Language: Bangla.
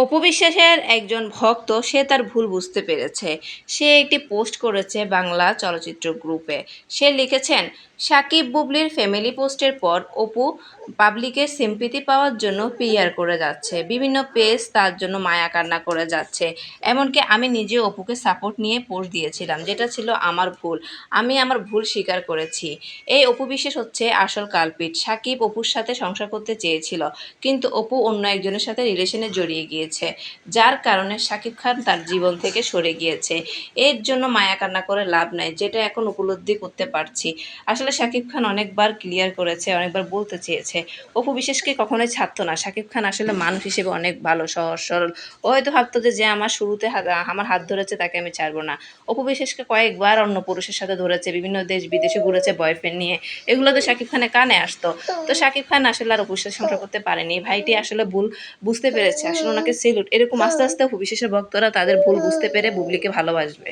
অপু বিশ্বাসের একজন ভক্ত, সে তার ভুল বুঝতে পেরেছে। সে একটি পোস্ট করেছে বাংলা চলচ্চিত্র গ্রুপে। সে লিখেছেন সাকিব বুবলির ফ্যামিলি পোস্টের পর অপু পাবলিকের সিম্পিতি পাওয়ার জন্য পিআর করে যাচ্ছে। বিভিন্ন পেজ তার জন্য মায়া কান্না করে যাচ্ছে। এমনকি আমি নিজে অপুকে সাপোর্ট নিয়ে পোস্ট দিয়েছিলাম, যেটা ছিল আমার ভুল। আমি আমার ভুল স্বীকার করেছি। এই অপু বিশেষ হচ্ছে আসল কালপিট। সাকিব অপুর সাথে সংসার করতে চেয়েছিল, কিন্তু অপু অন্য একজনের সাথে রিলেশনে জড়িয়ে গিয়েছে, যার কারণে শাকিব খান তার জীবন থেকে সরে গিয়েছে। এর জন্য মায়া কান্না করে লাভ নাই, যেটা এখন উপলব্ধি করতে পারছি। আসলে শাকিব খান অনেকবার ক্লিয়ার করেছে, অনেকবার বলতে চেয়েছে। অপু বিশেষকে কখনোই ছাড়তো না। শাকিব খান আসলে মানুষ হিসেবে অনেক ভালো, সহজ, সরল। ও হয়তো ভাবতো যে যে আমার শুরুতে আমার হাত ধরেছে, তাকে আমি ছাড়বো না। অপু বিশেষকে কয়েকবার অন্য পুরুষের সাথে ধরেছে, বিভিন্ন দেশ বিদেশে ঘুরেছে বয়ফ্রেন্ড নিয়ে। এগুলো তো শাকিব খানের কানে আসতো। তো শাকিব খান আসলে আর অপুর সাথে করতে পারেনি। ভাইটি আসলে ভুল বুঝতে পেরেছে। আসলে ওনাকে সেলুট এরকম আস্তে আস্তে অপু বিশেষের ভক্তরা তাদের ভুল বুঝতে পেরে বুবলিকে ভালোবাসবে।